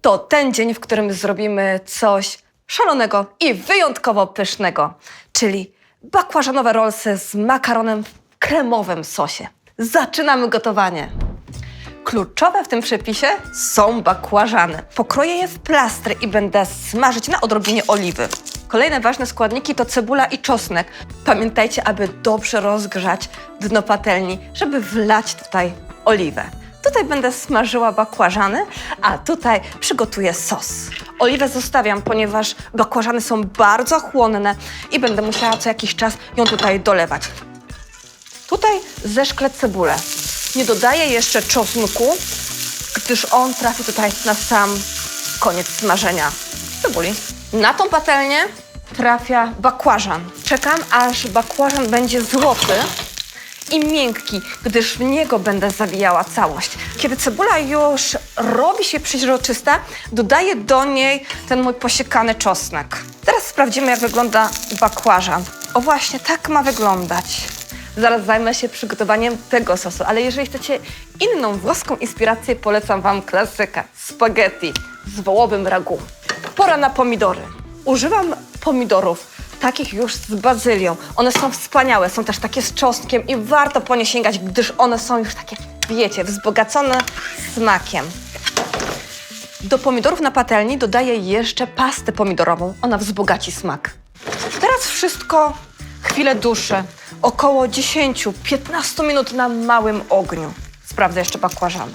To ten dzień, w którym zrobimy coś szalonego i wyjątkowo pysznego, czyli bakłażanowe rolsy z makaronem w kremowym sosie. Zaczynamy gotowanie. Kluczowe w tym przepisie są bakłażany. Pokroję je w plastry i będę smażyć na odrobinie oliwy. Kolejne ważne składniki to cebula i czosnek. Pamiętajcie, aby dobrze rozgrzać dno patelni, żeby wlać tutaj oliwę. Tutaj będę smażyła bakłażany, a tutaj przygotuję sos. Oliwę zostawiam, ponieważ bakłażany są bardzo chłonne i będę musiała co jakiś czas ją tutaj dolewać. Tutaj zeszklę cebulę. Nie dodaję jeszcze czosnku, gdyż on trafi tutaj na sam koniec smażenia cebuli. Na tą patelnię trafia bakłażan. Czekam, aż bakłażan będzie złoty i miękki, gdyż w niego będę zawijała całość. Kiedy cebula już robi się przeźroczysta, dodaję do niej ten mój posiekany czosnek. Teraz sprawdzimy, jak wygląda bakłażan. O właśnie, tak ma wyglądać. Zaraz zajmę się przygotowaniem tego sosu, ale jeżeli chcecie inną włoską inspirację, polecam Wam klasykę spaghetti z wołowym ragu. Pora na pomidory. Używam pomidorów takich już z bazylią. One są wspaniałe, są też takie z czosnkiem i warto po nie sięgać, gdyż one są już takie, wiecie, wzbogacone smakiem. Do pomidorów na patelni dodaję jeszcze pastę pomidorową. Ona wzbogaci smak. Teraz wszystko chwilę duszę. Około 10-15 minut na małym ogniu. Sprawdzę jeszcze bakłażany.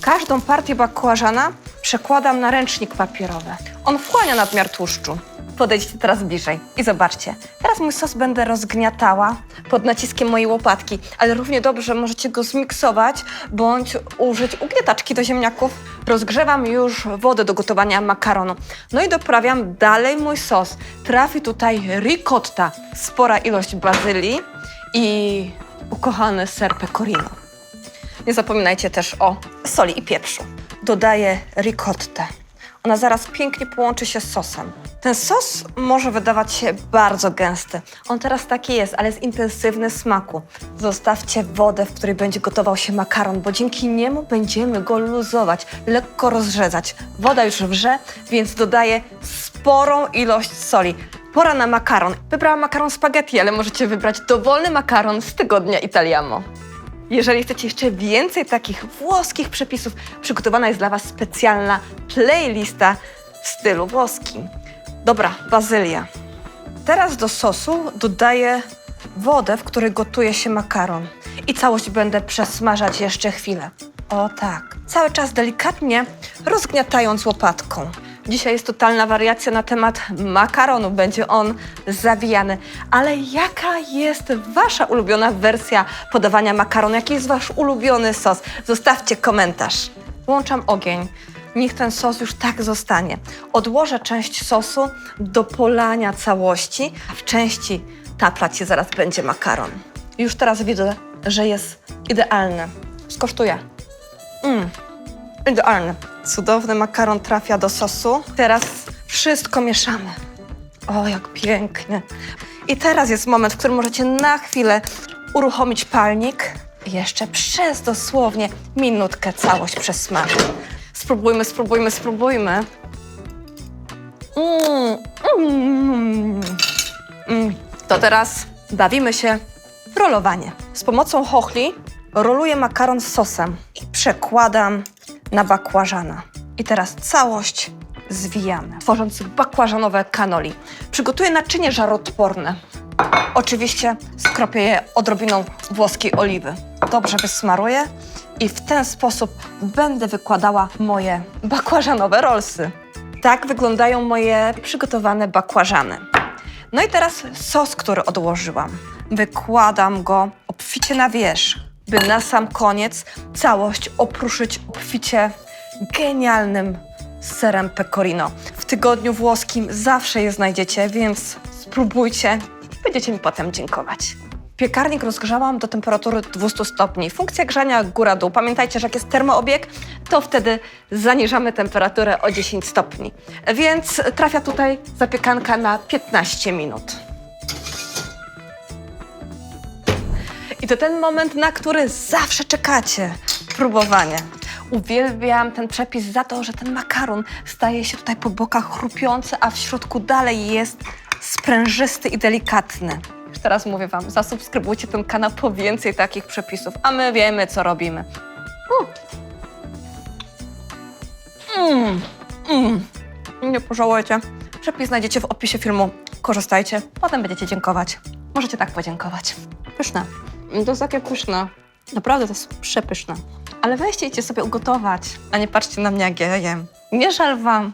Każdą partię bakłażana przekładam na ręcznik papierowy. On wchłania nadmiar tłuszczu. Podejdźcie teraz bliżej i zobaczcie. Teraz mój sos będę rozgniatała pod naciskiem mojej łopatki, ale równie dobrze możecie go zmiksować bądź użyć ugniataczki do ziemniaków. Rozgrzewam już wodę do gotowania makaronu. No i doprawiam dalej mój sos. Trafi tutaj ricotta, spora ilość bazylii i ukochany ser pecorino. Nie zapominajcie też o soli i pieprzu. Dodaję ricottę. Ona zaraz pięknie połączy się z sosem. Ten sos może wydawać się bardzo gęsty. On teraz taki jest, ale jest intensywny smaku. Zostawcie wodę, w której będzie gotował się makaron, bo dzięki niemu będziemy go luzować, lekko rozrzedzać. Woda już wrze, więc dodaję sporą ilość soli. Pora na makaron. Wybrałam makaron spaghetti, ale możecie wybrać dowolny makaron z tygodnia Italiamo. Jeżeli chcecie jeszcze więcej takich włoskich przepisów, przygotowana jest dla Was specjalna playlista w stylu włoskim. Dobra, bazylia. Teraz do sosu dodaję wodę, w której gotuje się makaron. I całość będę przesmażać jeszcze chwilę. O tak. Cały czas delikatnie rozgniatając łopatką. Dzisiaj jest totalna wariacja na temat makaronu. Będzie on zawijany. Ale jaka jest Wasza ulubiona wersja podawania makaronu? Jaki jest Wasz ulubiony sos? Zostawcie komentarz. Włączam ogień. Niech ten sos już tak zostanie. Odłożę część sosu do polania całości, a w części taplać się zaraz będzie makaron. Już teraz widzę, że jest idealny. Skosztuję. Mmm, idealny. Cudowny makaron trafia do sosu. Teraz wszystko mieszamy. O, jak pięknie. I teraz jest moment, w którym możecie na chwilę uruchomić palnik. I Jeszcze przez dosłownie minutkę całość przesmażyć. Spróbujmy, spróbujmy, spróbujmy. Mm, mm, mm. To teraz bawimy się w rolowanie. Z pomocą chochli roluję makaron z sosem i przekładam na bakłażana. I teraz całość zwijamy, tworząc bakłażanowe kanoli. Przygotuję naczynie żaroodporne. Oczywiście skropię je odrobiną włoskiej oliwy. Dobrze wysmaruję i w ten sposób będę wykładała moje bakłażanowe rolsy. Tak wyglądają moje przygotowane bakłażany. No i teraz sos, który odłożyłam. Wykładam go obficie na wierzch, by na sam koniec całość opruszyć obficie genialnym serem pecorino. W tygodniu włoskim zawsze je znajdziecie, więc spróbujcie. Będziecie mi potem dziękować. Piekarnik rozgrzałam do temperatury 200 stopni. Funkcja grzania góra-dół. Pamiętajcie, że jak jest termoobieg, to wtedy zaniżamy temperaturę o 10 stopni. Więc trafia tutaj zapiekanka na 15 minut. I to ten moment, na który zawsze czekacie. Próbowanie. Uwielbiam ten przepis za to, że ten makaron staje się tutaj po bokach chrupiący, a w środku dalej jest sprężysty i delikatny. Już teraz mówię Wam, zasubskrybujcie ten kanał po więcej takich przepisów, a my wiemy, co robimy. Mm. Mm. Nie pożałujecie. Przepis znajdziecie w opisie filmu. Korzystajcie, potem będziecie dziękować. Możecie tak podziękować. Pyszne. To jest takie pyszne. Naprawdę to jest przepyszne. Ale weźcie idźcie sobie ugotować, a nie patrzcie na mnie, jak ja jem. Nie żal wam.